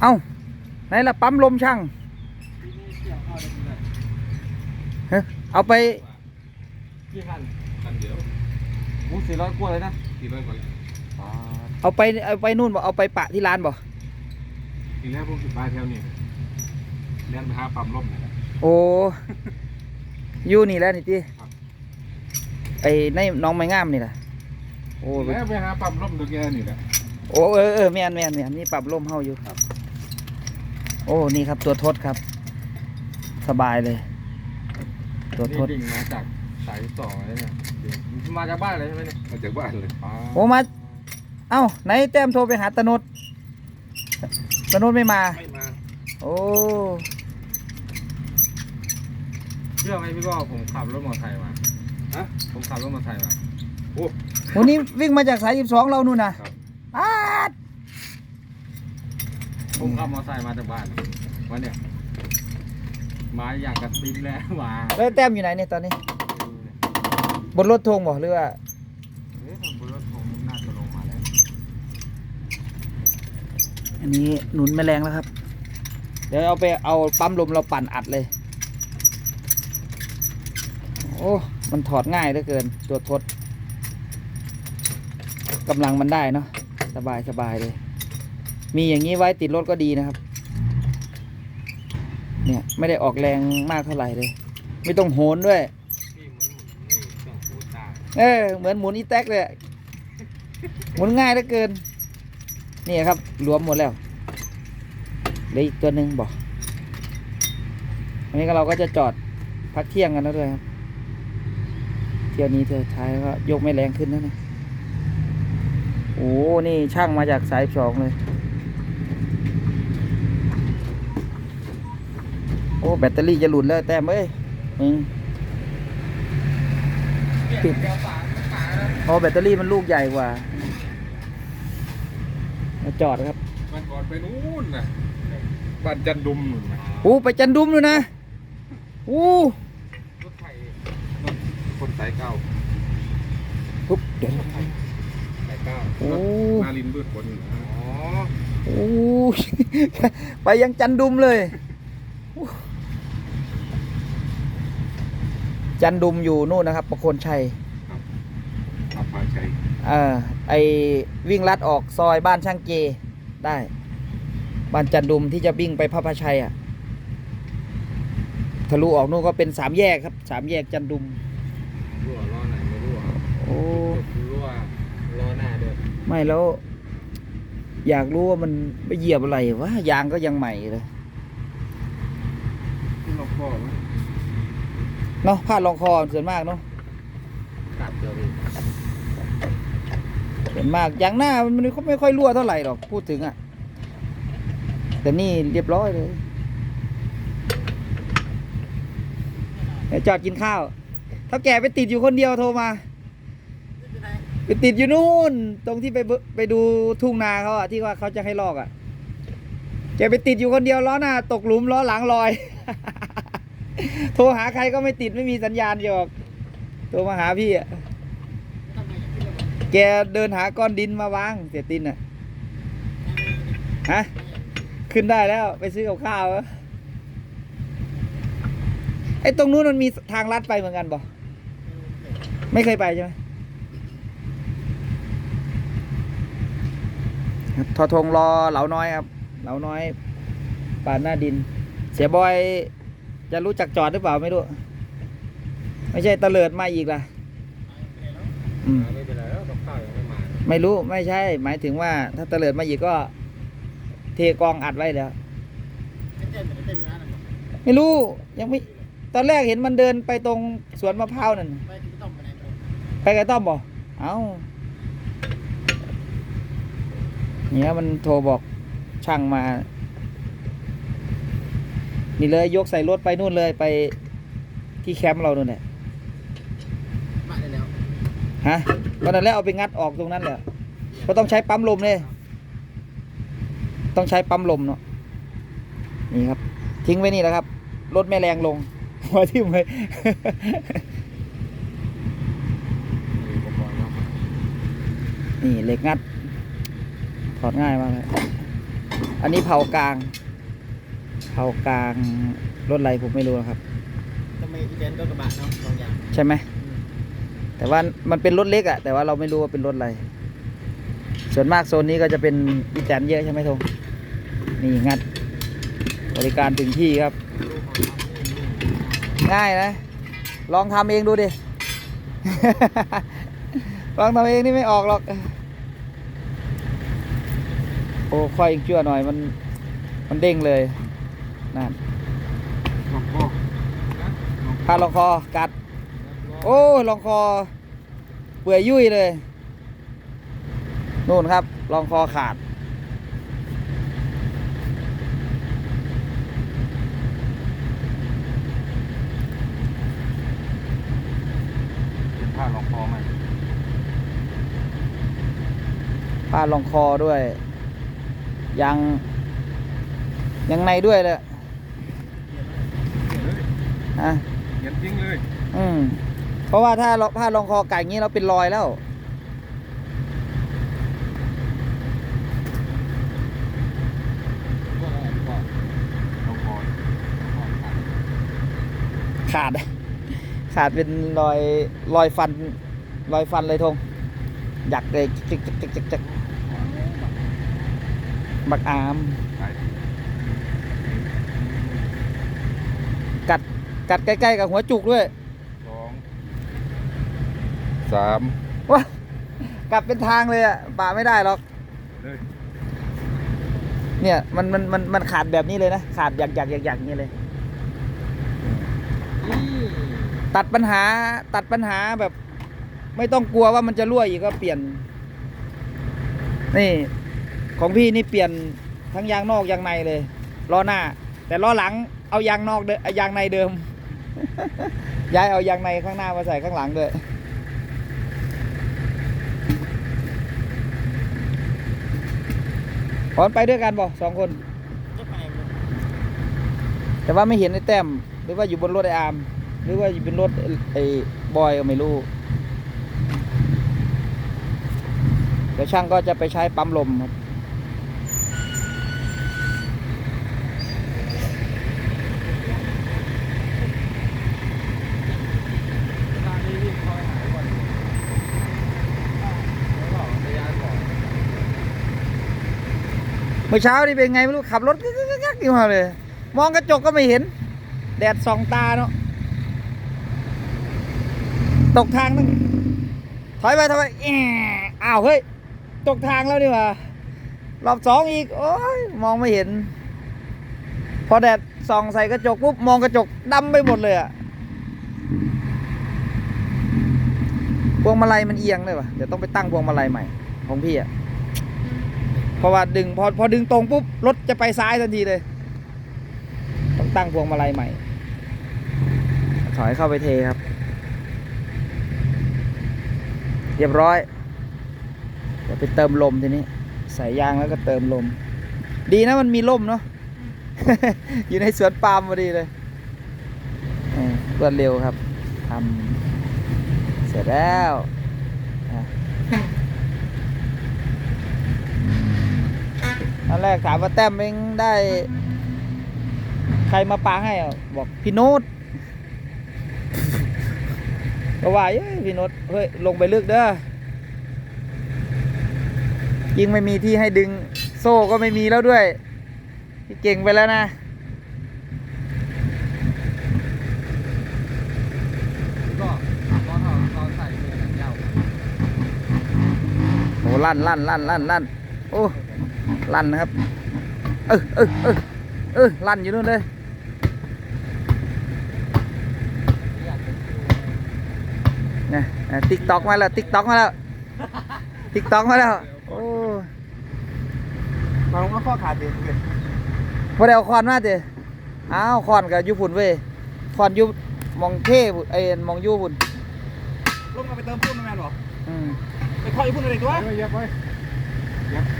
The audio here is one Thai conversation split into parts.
เอ้าไหนล่ะปั๊มลมช่างที่นี่เกี่ยวเข้าได้กี่เลยเฮ้ยเอาไปกี่คันคันเดียวมูสี่ร้อยกว่าเลยนะกี่ร้อยกว่าแล้วเอาไปเอาไปนู่นบ่เอาไปปะที่ร้านบ่ทีแรกผมสิบายแถวนี้เล่นไปหาปั๊มลมนะครับโอ้อยู่นี่แหล้วนี่ติครับไอ้ในหน้องไม้งามนี่ล่ะโอ้แล้วไปหาปั๊มลมตัวแกนี่แหละโอ้เออเออแม่นแม่นแม่นนี่ปรับลมเฮาอยู่ครับ โอ้นี่ครับตัวทดครับ สบายเลย ตัวทนี่ดดิ่งมาจากสายต่อเลยเนี่ยดิ่งมาจากบ้านเลยใช่ไหมเนี่ยมาจากบ้านเลยอ๋อโอ้มาเอ้าไหนแต้มโทรไปหาตะนุดตะนุดไม่มาไม่มาโอ้เชื่อไหมพี่ก็ผมขับรถมอเตอร์ไซค์มาฮะผมขับรถมอเตอร์ไซค์มาโอ้วันนี้วิ่งมาจากสายสิบสองเรานู่นนะครับอาด ผมขับมอเตอร์ไซค์มาจากบ้านวันเนี้ยมาอย่างกระติ๊บแล้วมาแล้วแต้มอยู่ไหนเนี่ยตอนนี้ บนรถทงบอกหรือว่าเอ๊ะบนรถผมน่าจะลงมาแล้วอันนี้หนุนแมลงแล้วครับ เดี๋ยวเอาไปเอาปั๊มลมเราปั่นอัดเลย โอ้มันถอดง่ายเหลือเกินตัวทดกำลังมันได้เนาะสบายสบายเลย มีอย่างนี้ไว้ติดรถก็ดีนะครับ เนี่ยไม่ได้ออกแรงมากเท่าไหร่เลย ไม่ต้องโหนด้วย เอ้เหมือนหมุนอีแท็กเลยหมุนง่ายเหลือเกิน นี่ครับรวมหมดแล้วเหลืออีกตัวหนึ่งบอกอันนี้เราก็จะจอดพักเที่ยงกันแล้วด้วยครับ เที่ยวนี้เธอท้ายก็ยกไม่แรงขึ้นแล้วนะโอ้ นี่ช่างมาจากสายสองเลย โอ้แบตเตอรี่จะหลุดแล้วแต้มเอ้ยอืมปิดเพราะแบตเตอรี่มันลูกใหญ่กว่ามาจอดครับมันก่อนไปนู้นนะบ้านจันดุมนู่นนะอู้ไปจันดุมเลยนะอู้รถไถคนสายเก้าปุ๊บเดี๋ยวสายเก้าโอ้นารินบืดผลนะอ๋อโอ้ไปยังจันดุมเลย จันดุมอยู่นู่นนะครับ ประโคนชัยขับพาชัยเออไอวิ่งลัดออกซอยบ้านช่างเจได้ บ้านจันดุมที่จะวิ่งไปพระพาชัยอะทะลุออกนู่นก็เป็นสามแยกครับสามแยกจันดุมรั่วล้อไหนไม่รั่วโอ้รั่วล้อหน้าเดินไม่แล้ว อยากรู้ว่ามันไปเหยียบอะไรวะยางก็ยังใหม่เลยที่เราพ่อไหม เนาะผ้าดรองคอส่วนมากเนาะกัดเดียวเองส่วนมากยางหน้ามันก็ไม่ค่อยรั่วเท่าไหร่หรอกพูดถึงอะ แต่นี่เรียบร้อยเลยเดี๋ยวจอดกินข้าวเท่าแก่ไปติดอยู่คนเดียวโทรมา ไปติดอยู่นู่น ตรงที่ไปเบไปดูทุ่งนาเขาอะที่ว่าเขาจะให้ลอกอะแกไปติดอยู่คนเดียวล้อหน้าตกหลุมล้อหลังลอย โทรหาใครก็ไม่ติดไม่มีสัญญาณหยอกโทรมาหาพี่อะแกเดินหาก้อนดินมาวางเสียตินอะฮะขึ้นได้แล้วไปซื้อกับข้าวไอ้ตรงนู้นมันมีทางลัดไปเหมือนกันบ่ไม่เคยไปใช่ไหมทอทงรอเหลาน้อยครับ เหลาน้อยป่านหน้าดิน เสียบอย จะรู้จักจอดหรือเปล่าไม่รู้ ไม่ใช่ตะเลิดมาอีกล่ะอืมไม่เป็นไรแล้วกับข้าวยังไม่มาไม่รู้ไม่ใช่ หมายถึงว่า ถ้าตะเลิดมาอีกก็ เทกองอัดไว้แล้ว ไม่รู้ยังไม่ตอนแรกเห็นมันเดินไปตรงสวนมะพร้าวนั่นไปกับต้อมบ่เอ้าเนี่ยมันโทรบอกช่างมา นี่เลยยกใส่รถไปนู่นเลยไปที่แคมป์เรานู่นแหละมาได้แล้วฮะก็นั่นแหละเอาไปงัดออกตรงนั้นแหละก็ต้องใช้ปั๊มลมเลยต้องใช้ปั๊มลมเนาะนี่ครับ ทิ้งไว้นี่แหละครับรถแม่แรงลงหัวทิ่มเลยอุปกรณ์เนาะนี่เหล็กงัดถอดง่ายมากเลยอันนี้เผากลางเผากลางรถอะไรผมไม่รู้นะครับทำไมอีเวนต์ก็กระบะเนาะสองอย่างใช่ไหม แต่ว่ามันเป็นรถเล็กอะแต่ว่าเราไม่รู้ว่าเป็นรถอะไร ส่วนมากโซนนี้ก็จะเป็นอีแตนเยอะใช่ไหมทงนี่งัด บริการถึงที่ครับ ง่ายนะ ลองทำเองดูดิ ลองทำเองนี่ไม่ออกหรอก โอ้ค่อยอีกชั่วหน่อยมัน มันเด้งเลย นั่นลองพ่อพาลองคอกัด โอ้ยลองคอ เปื่อยยุ่ยเลยนู่นครับลองคอขาด เป็นผ้าลองคอไหมผ้าลองคอด้วยยางยางในด้วยเลย เลยฮะเขียนทิ้งเลยอืมเพราะว่าถ้าเราผ้าลองคอไก่อย่างนี้เราเป็นรอยแล้ว ก็อะไรก็ลองคอลองคอขาดขาด ขาดเป็นรอยรอยฟัน รอยฟันเลยทงอยากเลยจิกจิกจิกจิกจิกบักอาม ไปกัด กัดใกล้ๆกับหัวจุกด้วยสองสามว้ากลับเป็นทางเลยอะป่าไม่ได้หรอก เลยเนี่ยมันมันมันมันขาดแบบนี้เลยนะขาดอยากอยากอยากอยากอย่างนี้เลย ตัดปัญหาตัดปัญหาแบบ ไม่ต้องกลัวว่ามันจะรั่วอีกก็เปลี่ยน นี่ ของพี่นี่เปลี่ยนทั้งยางนอกยางในเลยล้อหน้า แต่ล้อหลังเอายางนอกเดิเอายางในเดิม ย้ายเอายางในข้างหน้ามาใส่ข้างหลังด้วยพอนไปด้วยกันบ่สองคนจะไปหมดแต่ว่าไม่เห็นไอ้แต้ม หรือว่าอยู่บนรถไอ้อาม หรือว่าอยู่บนรถไอ้ไอ้บอยก็ไม่รู้เดี๋ยวช่างก็จะไปใช้ปั๊มลมครับ ร้านนี้วิ่งคอยหายก่อนแล้วก็ระยะก่อน เมื่อเช้านี่เป็นไงไม่รู้ขับรถกึกกึกกึกกึกอยู่มาเลย มองกระจกก็ไม่เห็น แดดส่องตาเนาะตกทางนึงถอยไปถอยไปแอะอ้าวเฮ้ยตกทางแล้วนี่หว่ารอบสองอีกโอ้ยมองไม่เห็น พอแดดส่องใส่กระจกปุ๊บมองกระจกดำไปหมดเลยอะพวงมาลัยมันเอียงเลยวะเดี๋ยวต้องไปตั้งพวงมาลัยใหม่ของพี่อะ เพราะว่าดึงพอพอดึงตรงปุ๊บรถจะไปซ้ายทันทีเลยต้องตั้งพวงมาลัยใหม่ ถอยเข้าไปเทครับ เรียบร้อยเดี๋ยวไปเติมลมทีนี้ ใส่ยางแล้วก็เติมลม ดีนะมันมีลมเนาะอยู่ในสวนปาล์มพอดีเลยรวดเร็วครับทำเสร็จแล้วอะ ตอนแรกถามว่าแต้มเองได้ ใครมาปาให้อะบอกพี่โน้ตก็ว่าเอ้ยพี่โน้ตเฮ้ยลงไปลึกเด้อยิงไม่มีที่ให้ดึงโซ่ก็ไม่มีแล้วด้วยพี่เก่งไปแล้วนะก็ตอนเราตอนใส่เนี่ยนะยาวโอ้ลั่นลั่นลั่นลั่นลั่น โอ้ลั่นนะครับ เออเออเออเออลั่นอยู่นู่นเลยนะติ๊กตอกมาแล้วติ๊กตอกมาแล้วติ๊กตอกมาแล้วโอ้มาลงก็ข้อขาดเด็ดเลยพอได้เอาคอนมาเด้อ้าวคอนกับยูพุ่นเว้ยคอนอยูมองเท่พุ่นเอ้ยมองอยูพุ่นลงมาไปเติมพุ่นแม่นหรออืมไปคอยพุ่นอะไรตัวเฮ้ยเย็บไว้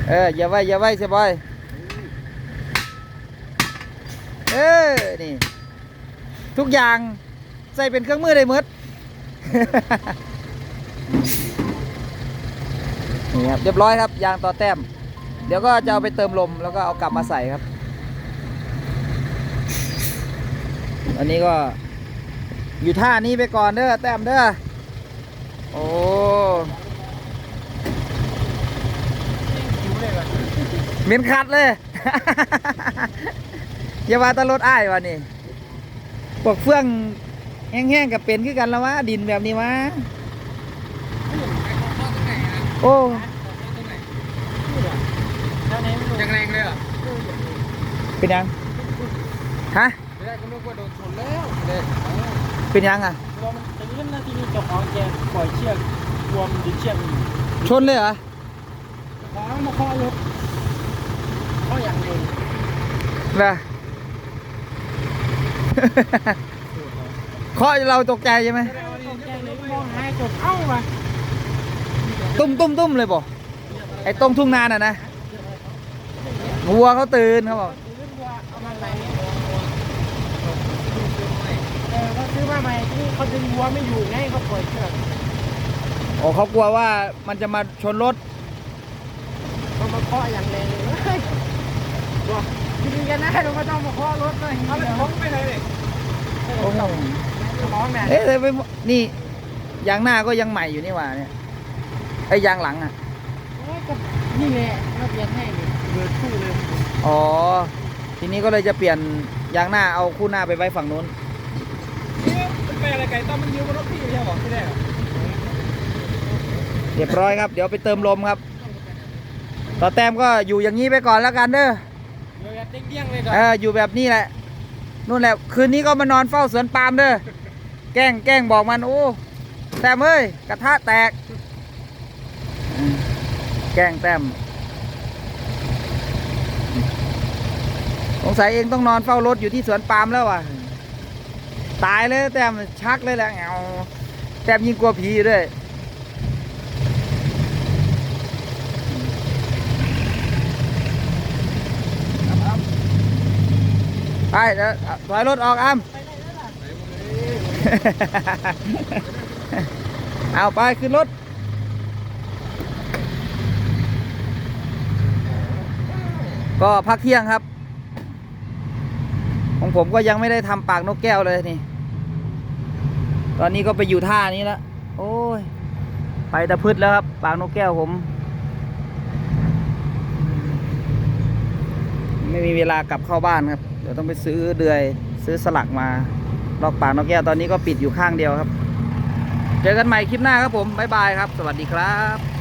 เอออย่าไว้อย่าไว้เสียบอยเออนี่ ทุกอย่างใส่เป็นเครื่องมือได้หมดนี่ครับเรียบร้อยครับยางต่อแต้ม เดี๋ยวก็จะเอาไปเติมลมแล้วก็เอากลับมาใส่ครับ อันนี้ก็อยู่ท่านี้ไปก่อนเด้อแต้มเด้อโอ้ เหม็นคัดเลย อย่าว่าแตลดอ้ายวะนี่พวกเฟื่องแห้งๆกับเป็นคือกันแล้ววะดินแบบนี้วะโอ้ยังแรงเลยเหรอเป็นยังฮะไม่ได้ก็นึกว่าโดนชนแล้วเด็กเป็นยังอะเรามันเป็นเรื่องหน้าที่นี่เจ้าของแกปล่อยเชือกรวมดินเชือกอีกชนเลยเหรอขอมาเคาะรถ เคาะอย่างเดียวเหรอเคาะเราตกใจใช่ไหมแกเลยมองหายจบเอ้ามาตุ้มตุ้มตุ้มเลยบอกไอ้ตรงทุ่งนาน่ะนะวัวเขาตื่นเขาบอกซื้อว่าเอามาไหนเออเขาซื้อมาใหม่ที่เขาดึงวัวไม่อยู่ไงเขาปล่อยเชือกโอ้เขากลัวว่ามันจะมาชนรถเขามาเคาะอย่างแรงเลย เฮ้ยว่าจริงกันนะเราไม่ต้องมาเคาะรถเลยเอาเลยของไปเลยเลยโอ้โหของแม่เอ๊ะแต่ไปนี่ยางหน้าก็ยังใหม่อยู่นี่หว่าเนี่ยไอ้ยางหลังอะนี่แหละเราเปลี่ยนให้นี่เบิดคู่เลยอ๋อ ทีนี้ก็เลยจะเปลี่ยนยางหน้าเอาคู่หน้าไปไว้ฝั่งนู้นนี่มันเป็นอะไรไก่ต้มมันยืมบนรถพี่ใช่ไหมที่แรกเรียบร้อยครับ เดี๋ยวไปเติมลมครับ ต่อแต้มก็อยู่อย่างนี้ไปก่อนแล้วกันเด้อ เดี๋ยงๆเลยก่อนเอออยู่แบบนี้แหละนู่นแหละคืนนี้ก็มานอนเฝ้าสวนปาล์มเด้อแกล้งแกล้งบอกมันโอ้แต้มเอ้ยกระทะแตก แกล้งแต้มสงสัยเองต้องนอนเฝ้ารถอยู่ที่สวนปาล์มแล้วว่ะ ตายเลยแต้มชักเลยแหละเงาแต้มยิ่งกลัวผีด้วย ไปเดี๋ยวถอยรถออกอ้ำเอาไปขึ้นรถก็พักเที่ยงครับ ของผมก็ยังไม่ได้ทำปากนกแก้วเลยนี่ ตอนนี้ก็ไปอยู่ท่านี้แล้ว โอ้ย ไปตะพืดแล้วครับ ปากนกแก้วผม ไม่มีเวลากลับเข้าบ้านครับ ดี๋ยวต้องไปซื้อเดือยซื้อสลักมาลอกปากนกแก้วตอนนี้ก็ปิดอยู่ข้างเดียวครับ เจอกันใหม่คลิปหน้าครับผมบ๊ายบายครับ สวัสดีครับ